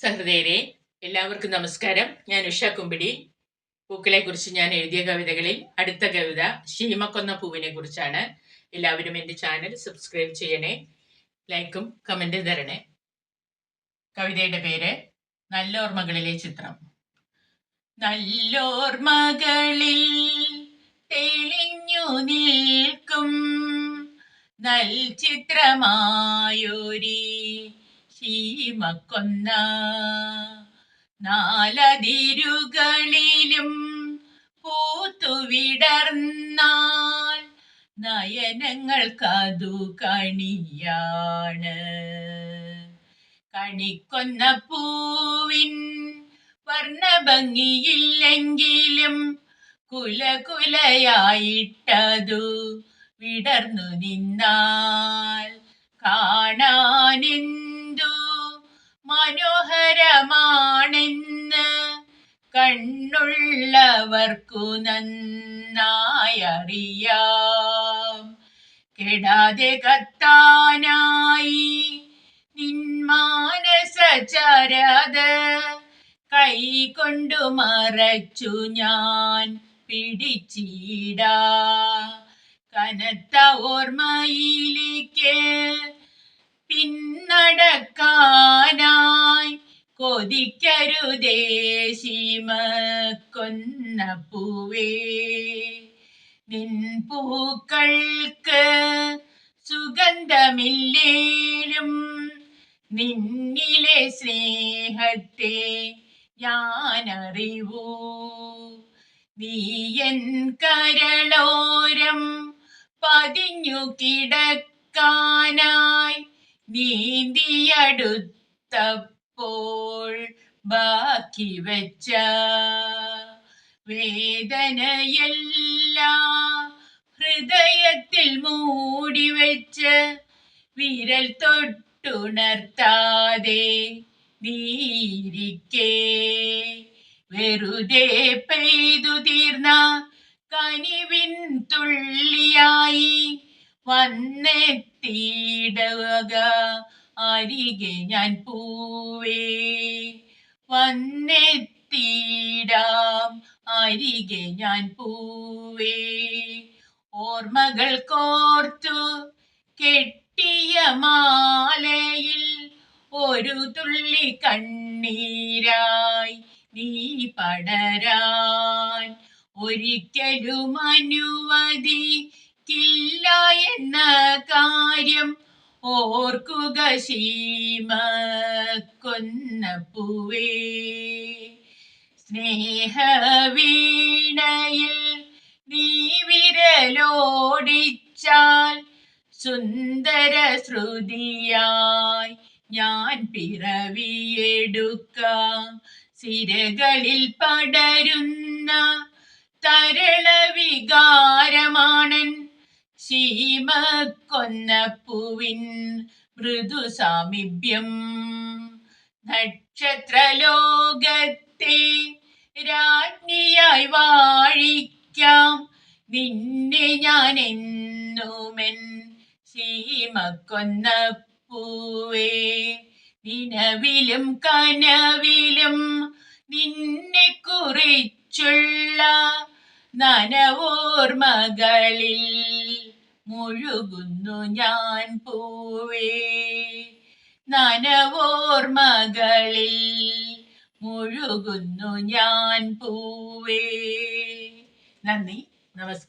സഹൃദയരെ എല്ലാവർക്കും നമസ്കാരം. ഞാൻ ഉഷ കുമ്പിടി. പൂക്കളെ കുറിച്ച് ഞാൻ എഴുതിയ കവിതകളിൽ അടുത്ത കവിത ശീമക്കൊന്ന പൂവിനെ കുറിച്ചാണ് എല്ലാവരും എന്റെ ചാനൽ സബ്സ്ക്രൈബ് ചെയ്യണേ. ലൈക്കും കമന്റും തരണേ. കവിതയുടെ പേര് നല്ലോർമ്മകളിലെ ചിത്രം. നല്ലോർമ്മകളിൽ തെളിഞ്ഞു നിൽക്കും. നൽ ചിത്രമായൊരി ശീമക്കൊന്ന നാലതിരുകളിലും പൂത്തുവിടർന്നാൽ നയനങ്ങൾക്കതു കണിയാണ്. കണിക്കൊന്ന പൂവിൻ വർണഭംഗിയില്ലെങ്കിലും കുലകുലയായിട്ടതു വിടർന്നു നിന്നാൽ കാണാനെന്തു മനോഹരമാണെന്ന് കണ്ണുള്ളവർക്കു നന്നായറിയാം. കെടാതെ കത്താനായി നിന്മാനസചരത് കൈകൊണ്ടു മറച്ചു ഞാൻ പിടിച്ചിടാ. കനത്ത ഓർമ്മയിലേക്ക് കൊതിക്കരുതേ ശീമക്കൊന്ന പൂവേ നിൻ പൂക്കൾക്ക് സുഗന്ധമില്ലേലും നിന്നിലെ സ്നേഹത്തെ ഞാനറിവൂ. നീയൻ കരളോരം പതിഞ്ഞു കിടക്കാനായി നീന്തിയടുത്തപ്പോൾ ബാക്കി വെച്ച വേദനയെല്ലാം ഹൃദയത്തിൽ മൂടി വെച്ച് വിരൽ തൊട്ടുണർത്താതെ നീരിക്കേ വെറുതെ പെയ്തു തീർന്ന കനിവിൻ തുള്ളിയായി വന്നെത്തിയിടവക. അരികെ ഞാൻ പോവേ. വന്നെത്തിടാം അരികെ ഞാൻ പോവേ. ഓർമ്മകൾ കോർത്തു കെട്ടിയ മാലയിൽ ഒരു തുള്ളി കണ്ണീരായി നീ പടരാൻ. ഒരിക്കലും അനുവദിക്കില്ല എന്ന കാര്യം ഓർക്കുക ശീമ കൊന്ന പൂവേ സ്നേഹവീണയിൽ നീ വിരലോടിച്ചാൽ സുന്ദര ശ്രുതിയായി ഞാൻ പിറവിയെടുക്കാം. സിരകളിൽ പടരുന്ന തരള വികാരമാണൻ ശീമ കൊന്നപ്പൂവിൻ മൃദു സാമീപ്യം നക്ഷത്രലോകത്തെ രാജ്ഞിയായി വാഴിക്കാം. നിന്നെ ഞാൻ എന്നുമെൻ ശീമ കൊന്നപ്പൂവേ നിലവിലും കനവിലും നിന്നെ കുറിച്ചുള്ള നനവോർമകളിൽ മുഴുകുന്നു ഞാൻ പൂവേ. നനവോർമകളിൽ മുഴുകുന്നു ഞാൻ പൂവേ. നന്ദി. നമസ്കാരം.